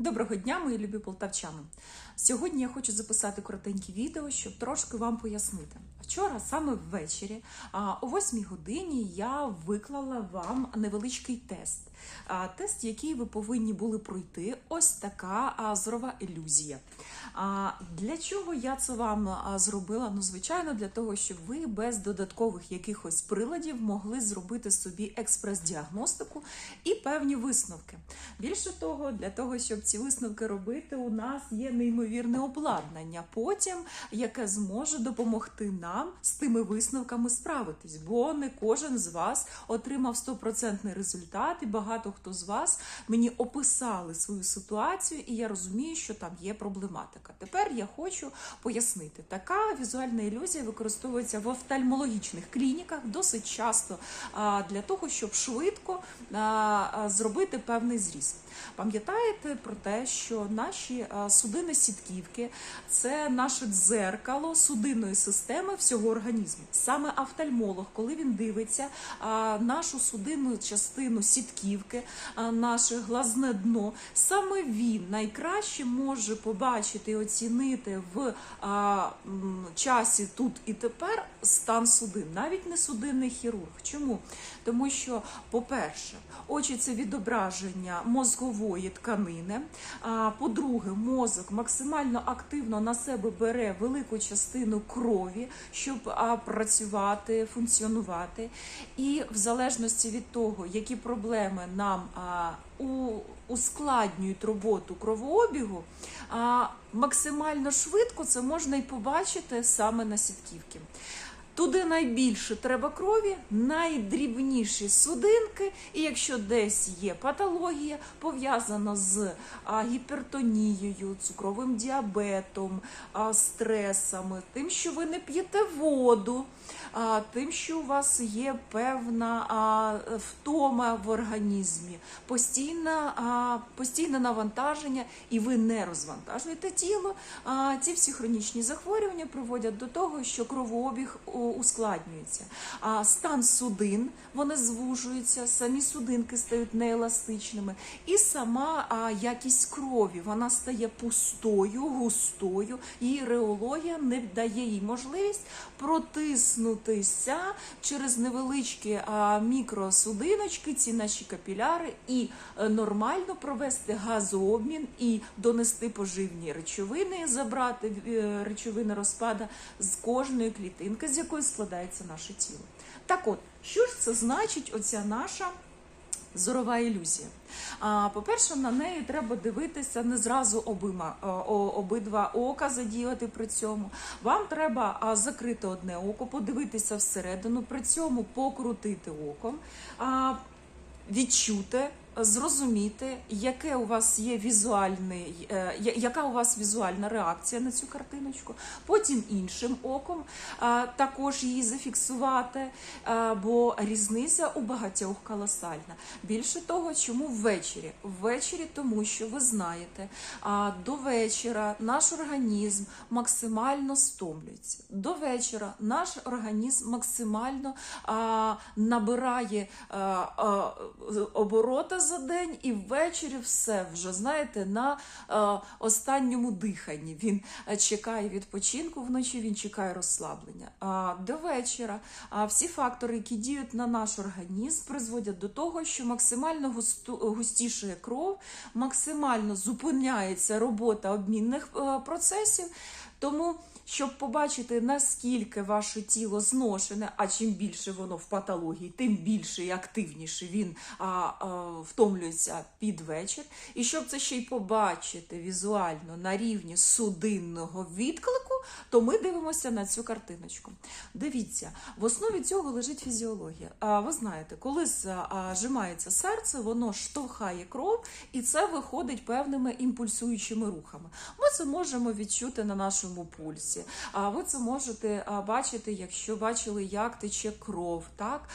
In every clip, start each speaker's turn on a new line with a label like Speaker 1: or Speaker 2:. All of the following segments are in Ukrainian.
Speaker 1: Доброго дня, мої любі полтавчани. Сьогодні я хочу записати коротеньке відео, щоб трошки вам пояснити. Вчора, саме ввечері, о 8 годині, я виклала вам невеличкий тест. Тест, який ви повинні були пройти. Ось така зорова ілюзія. Для чого я це вам зробила? Ну, звичайно, для того, щоб ви без додаткових якихось приладів могли зробити собі експрес-діагностику і певні висновки. Більше того, для того, щоб ці висновки робити, у нас є неймовірне обладнання, потім яке зможе допомогти нам з тими висновками справитись, бо не кожен з вас отримав стопроцентний результат, і багато хто з вас мені описали свою ситуацію, і я розумію, що там є проблематика. Тепер я хочу пояснити, така візуальна ілюзія використовується в офтальмологічних клініках досить часто для того, щоб швидко зробити певний зріз. Пам'ятаєте про те, що наші а, судини сітківки це наше дзеркало судинної системи всього організму. Саме офтальмолог, коли він дивиться нашу судинну частину сітківки, наше глазне дно, саме він найкраще може побачити і оцінити в часі тут і тепер стан судин, навіть не судинний хірург. Чому? Тому що, по-перше, очі це відображення мозгової тканини. По-друге, мозок максимально активно на себе бере велику частину крові, щоб працювати, функціонувати. І в залежності від того, які проблеми нам ускладнюють роботу кровообігу, максимально швидко це можна і побачити саме на сітківці. Туди найбільше треба крові, найдрібніші судинки, і якщо десь є патологія, пов'язана з гіпертонією, цукровим діабетом, стресами, тим, що ви не п'єте воду, тим, що у вас є певна втома в організмі, постійне, постійне навантаження, і ви не розвантажуєте тіло. Ці всі хронічні захворювання приводять до того, що кровообіг ускладнюється. Стан судин вони звужуються, самі судинки стають нееластичними, і сама якість крові вона стає пустою, густою. Її реологія не дає їй можливість протиснутися через невеличкі мікросудиночки, ці наші капіляри, і е, нормально провести газообмін і донести поживні речовини, забрати е, речовини розпада з кожної клітинки, з якої складається наше тіло. Так от, що ж це значить, оця наша зорова ілюзія? А, По-перше, на неї треба дивитися не зразу обима, обидва ока задіяти при цьому. Вам треба закрити одне око, подивитися всередину, при цьому покрутити оком. А, відчути, зрозуміти, яке у вас є візуальний, е, яка у вас візуальна реакція на цю картиночку. Потім іншим оком також її зафіксувати, бо різниця у багатьох колосальна. Більше того, чому ввечері? Ввечері, тому що ви знаєте, до вечора наш організм максимально стомлюється. До вечора наш організм максимально набирає оборота за день, і ввечері все вже знаєте на а, останньому диханні. Він чекає відпочинку вночі, він чекає розслаблення. А до вечора а, всі фактори, які діють на наш організм, призводять до того, що максимально густу, густішає кров, максимально зупиняється робота обмінних е, процесів. Тому, щоб побачити, наскільки ваше тіло зношене, а чим більше воно в патології, тим більше і активніше він а, а, втомлюється під вечір. І щоб це ще й побачити візуально на рівні судинного відклику, то ми дивимося на цю картиночку. Дивіться, в основі цього лежить фізіологія. А ви знаєте, коли зжимається серце, воно штовхає кров, і це виходить певними імпульсуючими рухами. Ми це можемо відчути на нашому пульсі. А ви це можете бачити, якщо бачили, як тече кров. Так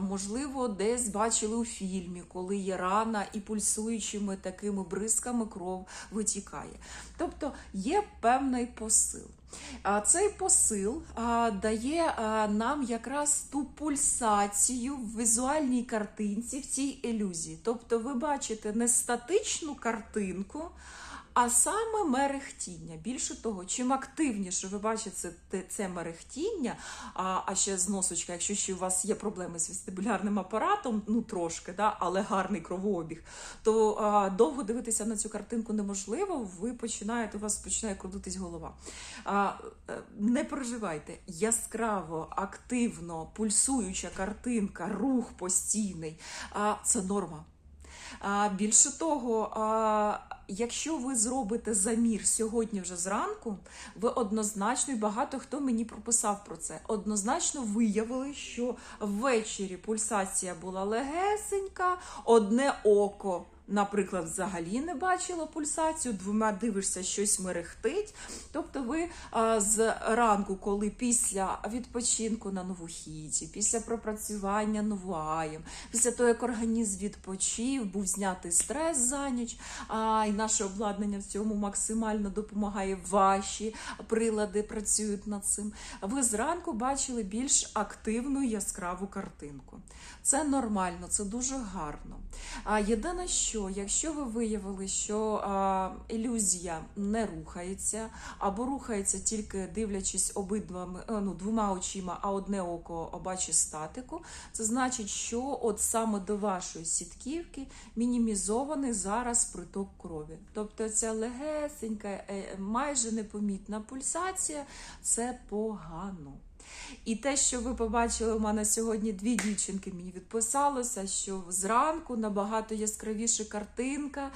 Speaker 1: можливо, десь бачили у фільмі, коли є рана і пульсуючими такими бризками кров витікає. Тобто є певний посил. А Цей посил дає нам якраз ту пульсацію в візуальній картинці, в цій ілюзії. Тобто ви бачите не статичну картинку, а саме мерехтіння. Більше того, чим активніше ви бачите те- це мерехтіння, а, а ще зносочка, якщо ще у вас є проблеми з вестибулярним апаратом, ну трошки, да, але гарний кровообіг, то а, довго дивитися на цю картинку неможливо. Ви починаєте, у вас починає крутитись голова. А, е, не переживайте, яскраво, активно, пульсуюча картинка, рух постійний. А, це норма. Більше того, якщо ви зробите замір сьогодні вже зранку, ви однозначно, і багато хто мені прописав про це, однозначно виявили, що ввечері пульсація була легесенька, одне око. Наприклад, взагалі не бачило пульсацію, двома дивишся, щось мерехтить. Тобто, ви а, з ранку, коли після відпочинку на новохіті, після пропрацювання новоаєм, після того, як організм відпочив, був знятий стрес за ніч, а, і наше обладнання в цьому максимально допомагає. Ваші прилади працюють над цим. Ви зранку бачили більш активну яскраву картинку. Це нормально, це дуже гарно. А єдине, що якщо ви виявили, що а, ілюзія не рухається, або рухається тільки дивлячись обидвами, е, ну, двома очима, а одне око бачить статику, це значить, що от саме до вашої сітківки мінімізований зараз приток крові. Тобто ця легесенька, е, майже непомітна пульсація це погано. І те, що ви побачили, у мене сьогодні дві дівчинки мені відписалося, що зранку набагато яскравіша картинка,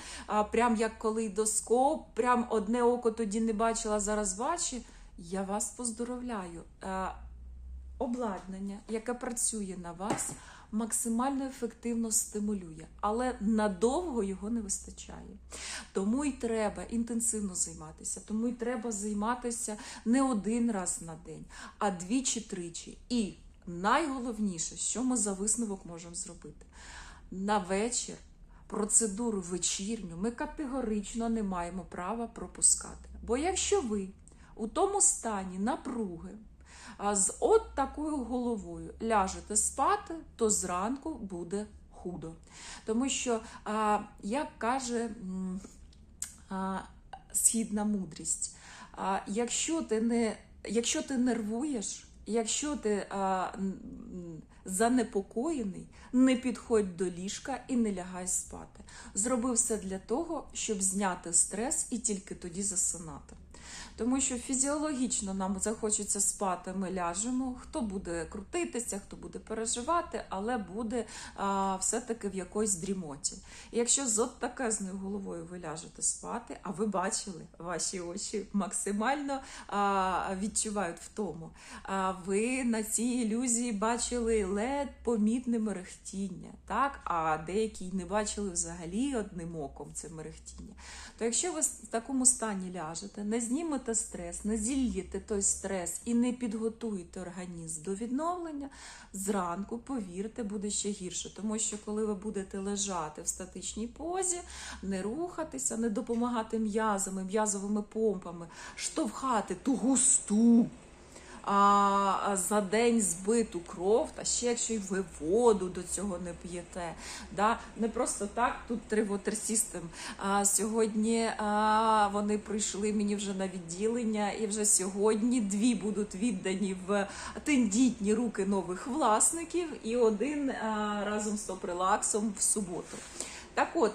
Speaker 1: прям як калейдоскоп, прям одне око тоді не бачила, зараз бачить. Я вас поздоровляю. Е, Обладнання, яке працює на вас, максимально ефективно стимулює, але надовго його не вистачає. Тому й треба інтенсивно займатися, тому й треба займатися не один раз на день, а двічі-тричі. І найголовніше, що ми за висновок можемо зробити на вечір. Процедуру вечірню ми категорично не маємо права пропускати. Бо якщо ви у тому стані напруги, з от такою головою ляжете спати, то зранку буде худо. Тому що, як каже східна мудрість, якщо ти не якщо ти нервуєш, якщо ти занепокоєний, не підходь до ліжка і не лягай спати. Зроби все для того, щоб зняти стрес і тільки тоді засинати. Тому що фізіологічно нам захочеться спати, ми ляжемо. Хто буде крутитися, хто буде переживати, але буде все-таки в якоїсь дрімоті. І якщо з оттакезною головою ви ляжете спати, а ви бачили, ваші очі максимально відчувають втому. Ви на цій ілюзії бачили лед помітне мерехтіння, так? а деякі не бачили взагалі одним оком це мерехтіння. То якщо ви в такому стані ляжете, не знімете стрес, не зільєте той стрес і не підготуєте організм до відновлення, зранку, повірте, буде ще гірше. Тому що коли ви будете лежати в статичній позі, не рухатися, не допомагати м'язами, м'язовими помпами, штовхати ту густу. А за день збиту кров, та ще якщо й ви воду до цього не п'єте. Да? Не просто так тут тривотерсістем. А сьогодні а, вони прийшли мені вже на відділення, і вже сьогодні дві будуть віддані в тендітні руки нових власників, і один а, разом з топрелаксом в суботу. Так от.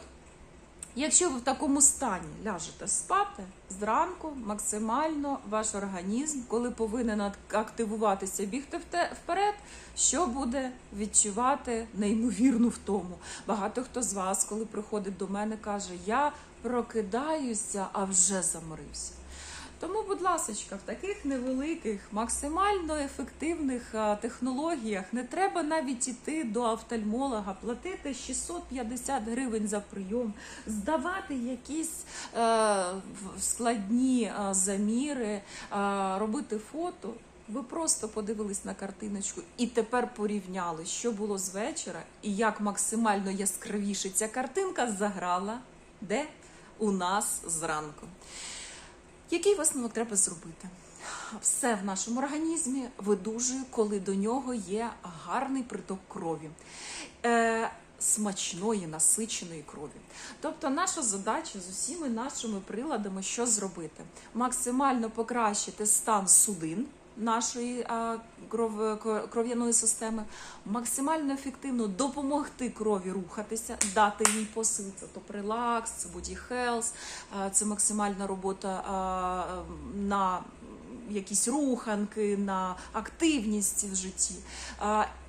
Speaker 1: Якщо ви в такому стані ляжете спати зранку, максимально ваш організм, коли повинен ак- активуватися, бігти вперед, що буде відчувати неймовірну втому. Багато хто з вас, коли приходить до мене, каже: Я прокидаюся, а вже заморився. Тому, будь ласка, в таких невеликих, максимально ефективних технологіях не треба навіть іти до офтальмолога, платити 650 гривень за прийом, здавати якісь е, складні е, заміри, е, робити фото. Ви просто подивились на картиночку і тепер порівняли, що було з вечора, і як максимально яскравіше ця картинка заграла де у нас зранку. Який висновок треба зробити? все в нашому організмі видужує, коли до нього є гарний приток крові. Е, Смачної, насиченої крові. Тобто, наша задача з усіми нашими приладами, що зробити? Максимально покращити стан судин нашої кров, кров'яної системи, максимально ефективно допомогти крові рухатися, дати їй посил. Це то релакс, це боді хелс, це максимальна робота на якісь руханки, на активність в житті.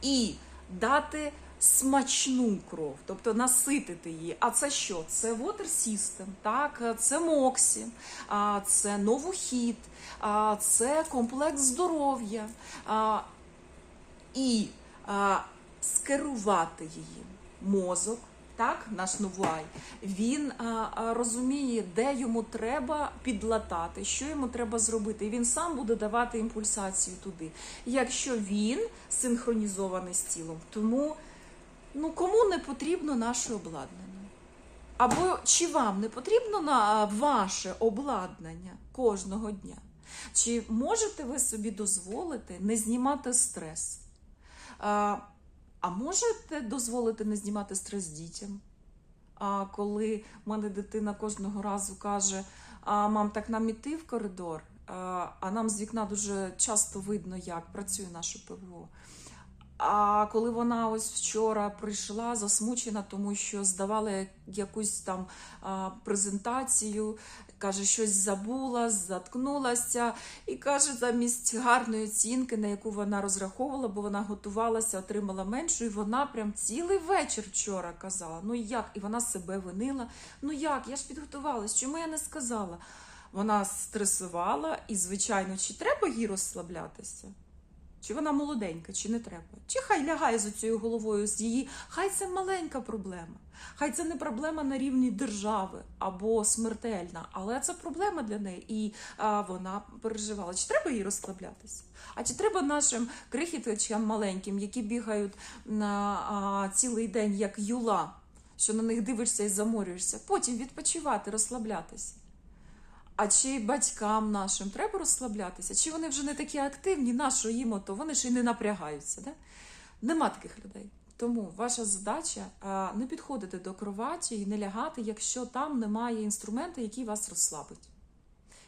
Speaker 1: І дати смачну кров, тобто наситити її. А це що? Це Water System, так, це Моксі, це Новохід, це комплекс здоров'я. І скерувати її мозок. Так, наш новай, він а, а, розуміє, де йому треба підлатати, що йому треба зробити. І він сам буде давати імпульсацію туди, якщо він синхронізований з тілом. Тому ну кому не потрібно наше обладнання? Або чи вам не потрібно на ваше обладнання кожного дня? Чи можете ви собі дозволити не знімати стрес? А, а можете дозволити не знімати стрес дітям? А коли в мене дитина кожного разу каже: а мам, так нам іти в коридор, а, а нам з вікна дуже часто видно, як працює наше ПВО. А коли вона ось вчора прийшла засмучена, тому що здавала якусь там презентацію, каже, щось забула, заткнулася, і каже, замість гарної оцінки, на яку вона розраховувала, бо вона готувалася, отримала меншу, і вона прям цілий вечір вчора казала: ну як? І вона себе винила. Ну як? Я ж підготувалась, чому я не сказала? Вона стресувала, і, звичайно, чи треба їй розслаблятися? Чи вона молоденька, чи не треба? Чи хай лягає за цією головою з її? Хай це маленька проблема. Хай це не проблема на рівні держави або смертельна, але це проблема для неї, і а, вона переживала. Чи треба їй розслаблятися? А чи треба нашим крихіточкам маленьким, які бігають на а, цілий день як юла, що на них дивишся і заморюєшся, потім відпочивати, розслаблятися? А чи батькам нашим треба розслаблятися? Чи вони вже не такі активні, нащо їм ото, вони ж і не напрягаються. Да? Нема таких людей. Тому ваша задача не підходити до кроваті і не лягати, якщо там немає інструменту, який вас розслабить.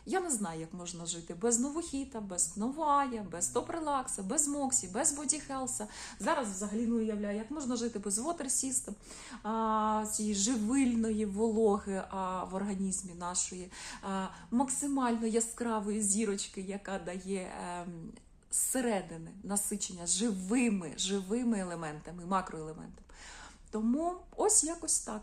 Speaker 1: Я не знаю, як можна жити без новохіта, без новая, без топ-релакса, без моксі, без боді-хелса. Зараз взагалі не уявляю, як можна жити без system, цієї живильної вологи а, в організмі нашої, а, максимально яскравої зірочки, яка дає. ем, Зсередини насичення живими, живими елементами, макроелементами. Тому ось якось так.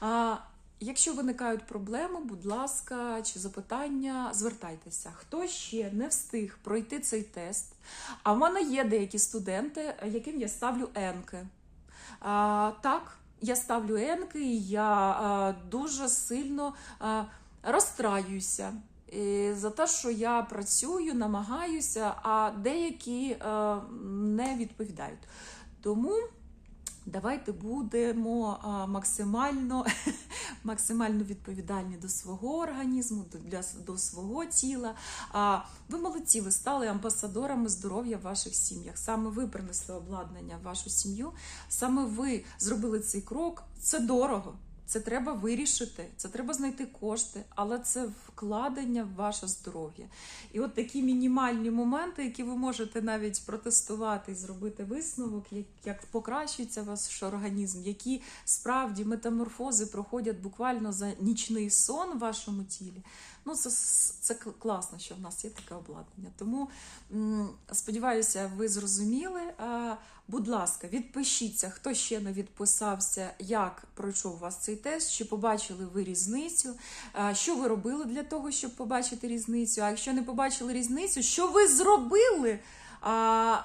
Speaker 1: А, Якщо виникають проблеми, будь ласка, чи запитання, звертайтеся. Хто ще не встиг пройти цей тест? А в мене є деякі студенти, яким я ставлю енки. А, так, я ставлю енки, і я а, дуже сильно а, розстраююся. е, За те, що я працюю, намагаюся, а деякі е, не відповідають. Тому давайте будемо максимально, максимально відповідальні до свого організму, для, до свого тіла. А, ви молодці, ви стали амбасадорами здоров'я в ваших сім'ях. Саме ви принесли обладнання в вашу сім'ю, саме ви зробили цей крок. Це дорого. Це треба вирішити, це треба знайти кошти, але це вкладення в ваше здоров'я. І от такі мінімальні моменти, які ви можете навіть протестувати і зробити висновок, як, як покращується ваш організм, які справді метаморфози проходять буквально за нічний сон в вашому тілі. Ну, це, це класно, що в нас є таке обладнання. Тому сподіваюся, ви зрозуміли. Будь ласка, відпишіться, хто ще не відписався, як пройшов у вас цей тест, чи побачили ви різницю, що ви робили для того, щоб побачити різницю. А якщо не побачили різницю, що ви зробили а,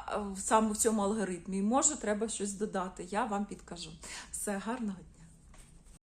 Speaker 1: саме в цьому алгоритмі? Може, треба щось додати. Я вам підкажу. Все гарного.